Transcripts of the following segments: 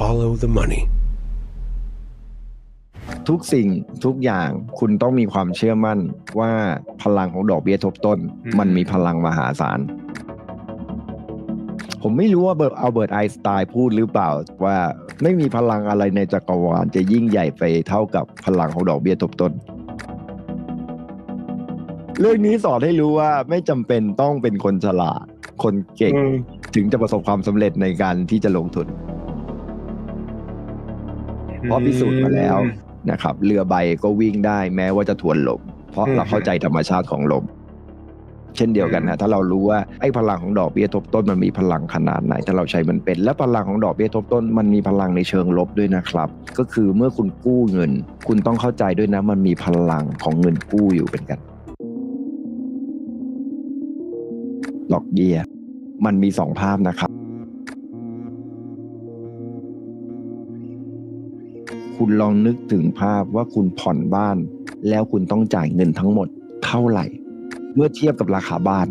follow the money. ทุกสิ่งทุกอย่างคุณต้องมีความเชื่อมั่นว่าพลังของดอกเบี้ยทบต้นอืมมันมีพลังมหาศาล ผมไม่รู้ว่าเบิร์ตอัลเบิร์ตไอน์สไตน์พูดหรือเปล่าว่าไม่มีพลังอะไรในจักรวาลจะยิ่งใหญ่ไปเท่ากับพลังของดอกเบี้ยทบต้น เรื่องนี้สอนให้รู้ว่าไม่จำเป็นต้องเป็นคนฉลาด คนเก่งอืมถึงจะประสบความสำเร็จในการที่จะลงทุน เพราะพิสูจน์มาแล้วนะครับเรือใบก็วิ่งได้แม้ว่าจะทวนลม เพราะอืมเราเข้าใจธรรมชาติของลม เช่นเดียวกันอืนะมถ้าเรารู้ว่าไอ้พลังของดอกเบี้ยทบต้นมันมีพลังขนาดไหน ถ้าเราใช้มันเป็น และพลังของดอกเบี้ยทบต้น มันมีพลังในเชิงลบด้วยนะครับ ก็คือเมื่อคุณกู้เงิน คุณต้องเข้าใจด้วยนะมันมีพลังของเงินกู้อยู่เป็นกันดอกเบี้ยมันมีสองภาพนะครับ คุณลองนึกถึงภาพว่าคุณผ่อนบ้าน แล้วคุณต้องจ่ายเงินทั้งหมดเท่าไหร่ เมื่อเทียบกับราคาบ้าน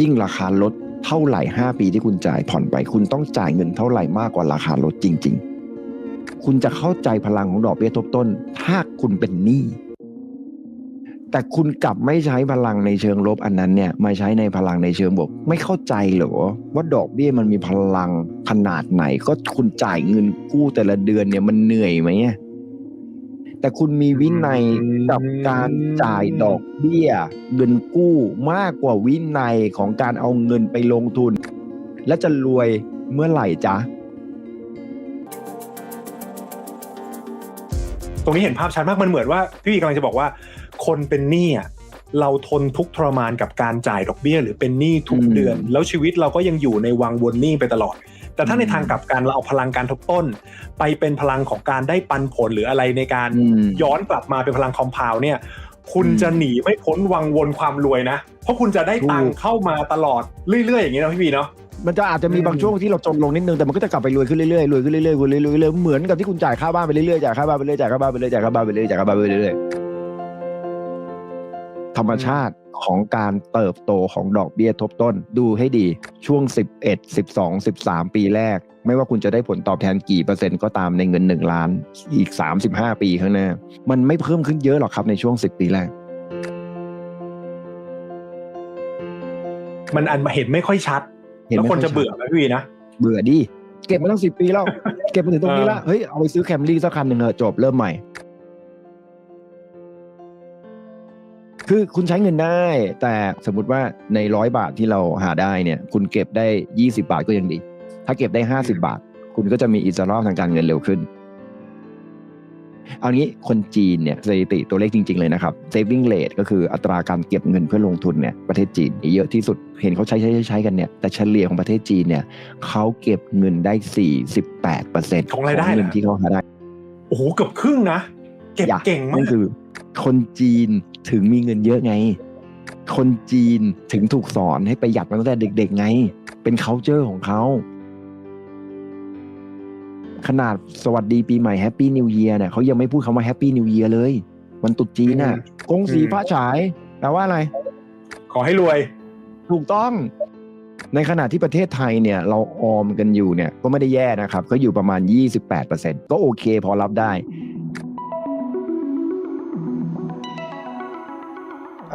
ยิ่งราคารถเท่าไหร่ 5 ปีที่คุณจ่ายผ่อนไป คุณต้องจ่ายเงินเท่าไหร่มากกว่าราคารถจริง ๆ คุณจะเข้าใจพลังของดอกเบี้ยทบต้น ถ้าคุณเป็นหนี้ แต่คุณกลับไม่ใช้พลังในเชิงลบอันนั้นเนี่ยมาใช้ในพลังในเชิงบวก ไม่เข้าใจเหรอว่าดอกเบี้ยมันมีพลังขนาดไหน ก็คุณจ่ายเงินกู้แต่ละเดือนเนี่ยมันเหนื่อยไหมแต่คุณมีวินัยกับการจ่ายดอกเบี้ยเงินกู้มากกว่าวินัยของการเอาเงินไปลงทุน และจะรวยเมื่อไหร่จ๊ะตรงนี้เห็นภาพชัดมากมันเหมือนว่าพี่กำลังจะบอกว่า คนเป็นหนี้อะเราทนทุกข์ทรมานกับการจ่ายดอกเบี้ย หรือเป็นหนี้ทุกอืมเดือน แล้วชีวิตเราก็ยังอยู่ในวังวนหนี้ไปตลอด แต่ถ้าในอืมทางกลับกันเราเอาพลังการทบต้น ไปเป็นพลังของการได้ปันผลหรืออะไรในการอืมย้อนกลับมาเป็นพลังคอมเพลเนี่ย คุณอืมจะหนีไม่พ้นวังวนความรวยนะ เพราะคุณจะได้ตังถูค์กเข้ามาตลอดเรื่อยๆอย่างนี้นะพี่วีเนาะมันจะอาจจะมีอืมบางช่วงที่เราจนลงนิดนึงแต่มันก็จะกลับไปรวยขึ้นเรื่อยๆรวยขึ้นเรื่อยๆรวยเรื่อยๆรวยเรื่อยๆเหมือนกับที่คุณจ่ายค่าบ้านไปเรื่อยๆจ่ายค่าบ้านไปเรื่อยๆจ่ายค่าบ้านไปเรื่อยๆจ่ายค่าบ้านไปเรื่อยๆจ่ายค่าบ้านไปเรื่อยๆ ธรรมชาติของการเติบโตของดอกเบี้ยทบต้น ดูให้ดีช่วง 11 12 13 ปีแรก ไม่ว่าคุณจะได้ผลตอบแทนกี่เปอร์เซ็นต์ก็ตามในเงิน 1 ล้าน อีก 35 ปีข้างหน้า มันไม่เพิ่มขึ้นเยอะหรอกครับในช่วง 10 ปีแรก มันอันเห็นไม่ค่อยชัดเห็นแล้วไม่คนค่อยจะชัดเบื่อไหมพี่วีนะ เบื่อดิเก็บมาตั้งสิบปีแล้ว เก็บมาถึงตรงนี้แล้วเฮ้ยเอาไปซื้อแคมรี่สักคันหนึ่งเถอะจบเริ่มใหม่ คือคุณใช้เงินได้ แต่สมมติว่าในร้อยบาทที่เราหาได้เนี่ยคุณเก็บได้ยี่สิบาทก็ยังดี ถ้าเก็บได้ห้าสิบาท คุณก็จะมีอิสระทางการเงินเร็วขึ้น เอางี้คนจีนเนี่ยสถิติตัวเลขจริง ๆ เลยนะครับ saving rate ก็คืออัตราการเก็บเงินเพื่อลงทุนเนี่ยประเทศจีนเยอะที่สุดเห็นเขาใช้ใช้ใช้ใช้กันเนี่ยแต่เฉลี่ยของประเทศจีนเนี่ยเขาเก็บเงินได้ 48เปอร์เซ็นต์ของรายได้เงิเหรนอที่เขาหาได้โอ้โหเกือบครึ่งนะ เก็บอย่าเก่งมานั่กนคือ คนจีนถึงมีเงินเยอะไง คนจีนถึงถูกสอนให้ประหยัดมาตั้งแต่เด็ก ๆ ไง เป็น c u เจอร์ของเขาขนาดสวัสดีปีใหม่แฮปปี้นิว e ย r เนี่ยเขายังไม่พูดคำว่าแฮปปี้นิว e ย r เลย วันตรุษจีนน่ะอืมกงสีอืมพระฉายแปลว่าอะไร ขอให้รวย ถูกต้อง ในขณะที่ประเทศไทยเนี่ย เราออมกันอยู่เนี่ย ก็ไม่ได้แย่นะครับ ก็อยู่ประมาณ 28%ก็โอเคพอรับได้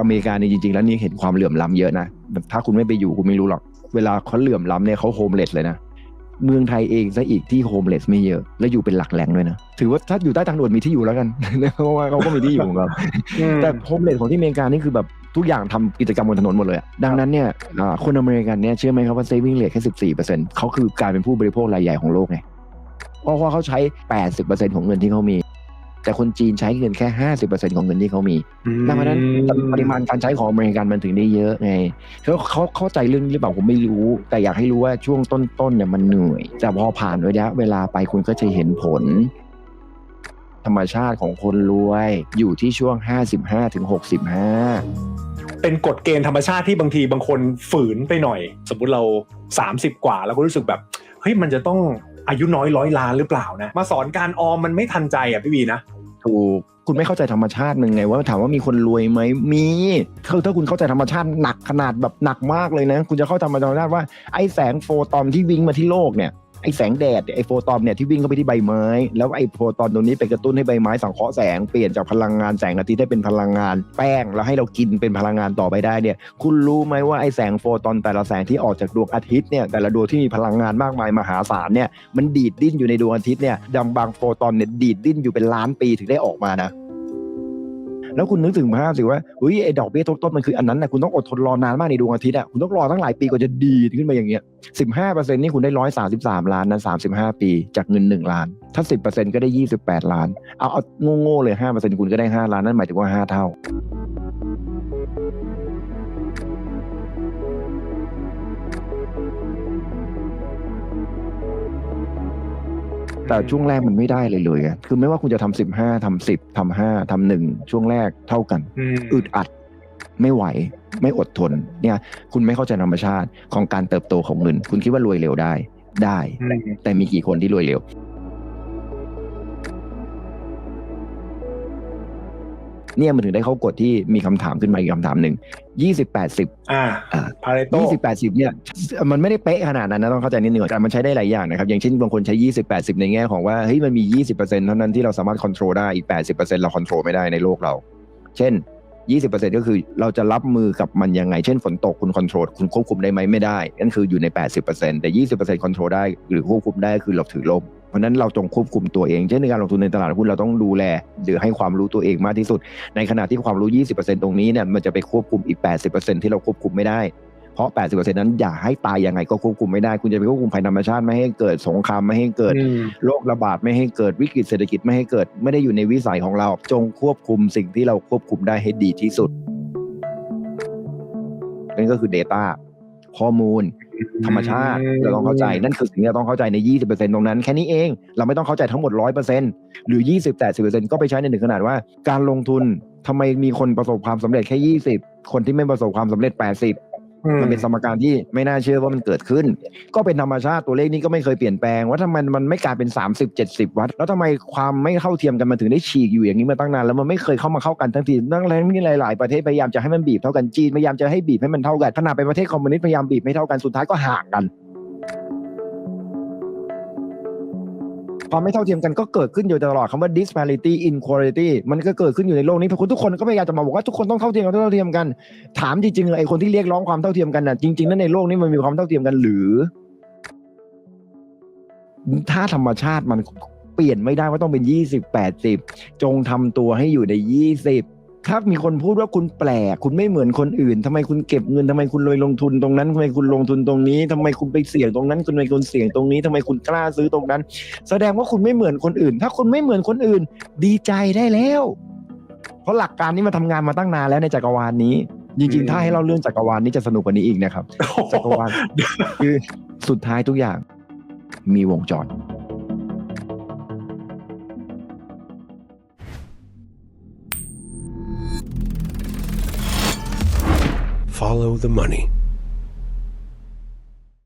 อเมริกาเนี่ยจริงๆ แล้วนี่เห็นความเหลื่อมล้ำเยอะนะถ้าคุณไม่ไปอยู่คุณไม่รู้หรอก เวลาเขาเหลื่อมล้ำเนี่ยเขาโฮมเลสเลยนะเมืองไทยเองซะอีกที่โฮมเลสไม่เยอะ และอยู่เป็นหลักแหล่งด้วยนะ ถือว่าถ้าอยู่ใต้ทางด่วนมีที่อยู่แล้วกัน เพราะว่าเขาก็มีที่อยู่ของเขาแต่โฮมเลสของที่อเมริกานี่คือแบบทุกอย่างทำกิจกรรมบนถนนหมดเลยอะดังนั้นเนี่ยอ่าคนอเมริกันเนี่ยเชื่อไหมครับว่า saving rate แค่สิบสี่เปอร์เซ็นต์เขาคือกลายเป็นผู้บริโภครายใหญ่ของโลกไงเพราะว่าเขาใช้แปดสิบเปอร์เซ็นต์ของเงินที่เขามี แต่คนจีนใช้เงินแค่ห้าสิบเปอร์เซ็นต์ของเงินที่เขามีดังนั้นปริมาณการใช้ของอเมริกันมันถึงได้เยอะไงเขาเขาเข้าใจเรื่องนี้หรือเปล่าผมไม่รู้ แต่อยากให้รู้ว่าช่วงต้นๆเนี่ยมันเหนื่อย แต่พอผ่านระยะเวลาไปคุณก็จะเห็นผล ธรรมชาติของคนรวยอยู่ที่ช่วง 55ถึง65 เป็นกฎเกณฑ์ธรรมชาติที่บางทีบางคนฝืนไปหน่อย สมมุติเรา 30 กว่า แล้วก็รู้สึกแบบเฮ้ยมันจะต้อง อายุน้อยร้อยล้านหรือเปล่านะ มาสอนการออมมันไม่ทันใจอะพี่วีนะถูกคุณไม่เข้าใจธรรมชาติหนึ่งไงว่าถามว่ามีคนรวยไหมมีคือถ้าคุณเข้าใจธรรมชาติหนักขนาดแบบหนักมากเลยนะ คุณจะเข้าใจธรรมชาติว่าไอ้แสงโฟตอนที่วิ่งมาที่โลกเนี่ย ไอแสงแดดไอโฟตอนเนี่ยที่วิ่งเข้าไปที่ใบไม้ แล้วไอโฟตอนตรงนี้ไปกระตุ้นให้ใบไม้สังเคราะห์แสงเปลี่ยนจากพลังงานแสงอาทิตย์ให้เป็นพลังงานแป้งแล้วให้เรากินเป็นพลังงานต่อไปได้เนี่ยคุณรู้ไหมว่าไอแสงโฟตอนแต่ละแสงที่ออกจากดวงอาทิตย์เนี่ยแต่ละดวงที่มีพลังงานมากมายมหาศาลเนี่ยมันดีดดิ้นอยู่ในดวงอาทิตย์เนี่ยดังบางโฟตอนเนี่ยดีดดิ้นอยู่เป็นล้านปีถึงได้ออกมานะ แล้วคุณนึกถึงภาพสิว่าอุ้ยไอ้ดอกเบี้ยต้นมันคืออันนั้นนะคุณต้องอดทนรอนานมากในดวงอาทิตย์อะคุณต้องรอตั้งหลายปีกว่าจะดีขึ้นมาอย่างเงี้ยสิบห้าเปอร์เซ็นต์นี่คุณได้ร้อยสาสิบสามล้านนะสามสิบห้าปีจากเงินหนึ่งล้าน ถ้าสิบเปอร์เซ็นต์ก็ได้ยี่สิบแปดล้าน เอาเอาโง่ๆเลยห้าเปอร์เซ็นต์คุณก็ได้ห้าล้านนั่นหมายถึงว่าห้าเท่า แต่ช่วงแรกมันไม่ได้เลยเลยอะคือไม่ว่าคุณจะทำสิบห้าทำสิบทำห้าทำหนึ่งช่วงแรกเท่ากันอืมอึดอัดไม่ไหวไม่อดทนเนี่ย คุณไม่เข้าใจธรรมชาติของการเติบโตของเงิน คุณคิดว่ารวยเร็วได้ได้อืมแต่มีกี่คนที่รวยเร็ว เนี่ยมันถึงได้เข้ากฎที่มีคำถามขึ้นมาอีกคำถามหนึ่งยี่สิบแปดสิบอ่าอ่าพาเรโตยี่สิบแปดสิบเนี่ยมันไม่ได้เป๊ะขนาดนั้นนะต้องเข้าใจนิดนึงก่อนแต่มันใช้ได้หลายอย่างนะครับ อย่างเช่นบางคนใช้ยี่สิบแปดสิบในแง่ของว่าเฮ้ยมันมียี่สิบเปอร์เซ็นต์เท่านั้นที่เราสามารถควบคุมได้อีกแปดสิบเปอร์เซ็นต์เราควบคุมไม่ได้ในโลกเรา เช่นยี่สิบเปอร์เซ็นต์ก็คือเราจะรับมือกับมันยังไง เช่นฝนตกคุณควบคุมคุณควบคุมได้ไหมไม่ได้นั่นคืออยู่ในแปดสิบเปอร์เซ็นต์แต่ยี่สิบเปอร์เซ็นต์ควบคุมได้หรือควบคุมได้คือเราถือลม เพราะฉะนั้นเราจงควบคุมตัวเองเช่นในการลงทุนในตลาดหุ้นเราต้องดูแลหรือให้ความรู้ตัวเองมากที่สุด ในขณะที่ความรู้ 20%ตรงนี้เนี่ยมันจะไปควบคุมอีก 80%ที่เราควบคุมไม่ได้เพราะ 80%นั้นอย่าให้ตายยังไงก็ควบคุมไม่ได้ คุณจะไปควบคุมภัยธรรมชาติไม่ให้เกิดสงครามไม่ให้เกิดอืมโรคระบาดไม่ให้เกิดวิกฤตเศรษฐกิจไม่ให้เกิด ไม่ได้อยู่ในวิสัยของเรา จงควบคุมสิ่งที่เราควบคุมได้ให้ดีที่สุดนั่นก็คือ Data ข้อมูล ธรรมชาติเราต้องเข้าใจนั่นคือสิ่งที่เราต้องเข้าใจใน 20%ตรงนั้นแค่นี้เองเราไม่ต้องเข้าใจทั้งหมด 100%หรือ 20 80%ก็ไปใช้ในหนึ่งขนาดว่า การลงทุนทำไมมีคนประสบความสำเร็จแค่ 20 คนที่ไม่ประสบความสำเร็จ 80 มันเป็นสมการที่ไม่น่าเชื่อว่ามันเกิดขึ้น ก็เป็นธรรมชาติตัวเลขนี้ก็ไม่เคยเปลี่ยนแปลงว่าทำไมมันไม่กลายเป็น 30 70 วัด แล้วทำไมความไม่เข้าเทียมกันมันถึงได้ฉีกอยู่อย่างนี้มาตั้งนานแล้วมันไม่เคยเข้ามาเข้ากันทั้งทีตั้งแรงนี่หลาย ๆ ประเทศพยายามจะให้มันบีบเท่ากันจีนพยายามจะให้บีบให้มันเท่ากันขนาดเป็นประเทศคอมมิวนิสต์พยายามบีบไม่เท่ากันสุดท้ายก็ห่างกัน ความไม่เท่าเทียมกันก็เกิดขึ้นอยู่ตลอดคำว่า disparity inequality มันก็เกิดขึ้นอยู่ในโลกนี้เพราะคุณทุกคนก็พยายามจะมาบอกว่าทุกคนต้องเท่าเทียมกันเท่าเทียมกัน ถามจริงๆเลยไอ้คนที่เรียกร้องความเท่าเทียมกันน่ะจริงๆนั้นในโลกนี้มันมีความเท่าเทียมกันหรือ ถ้าธรรมชาติมันเปลี่ยนไม่ได้ว่าต้องเป็นยี่สิบแปดสิบจงทำตัวให้อยู่ในยี่สิบ ถ้ามีคนพูดว่าคุณแปลก คุณไม่เหมือนคนอื่นทำไมคุณเก็บเงินทำไมคุณเลยลงทุนตรงนั้นทำไมคุณลงทุนตรงนี้ทำไมคุณไปเสี่ยงตรงนั้นคุณไปคุณเสี่ยงตรงนี้ทำไมคุณกล้าซื้อตรงนั้น แสดงว่าคุณไม่เหมือนคนอื่น ถ้าคุณไม่เหมือนคนอื่น ดีใจได้แล้ว เพราะหลักการนี้มาทำงานมาตั้งนานแล้วในจักรวาลนี้ จริงๆ ถ้าให้เราเรื่องจักรวาลนี้จะสนุกกว่านี้อีกนะครับจักรวาลคือสุดท้ายทุกอย่างมีวงจร Follow the money.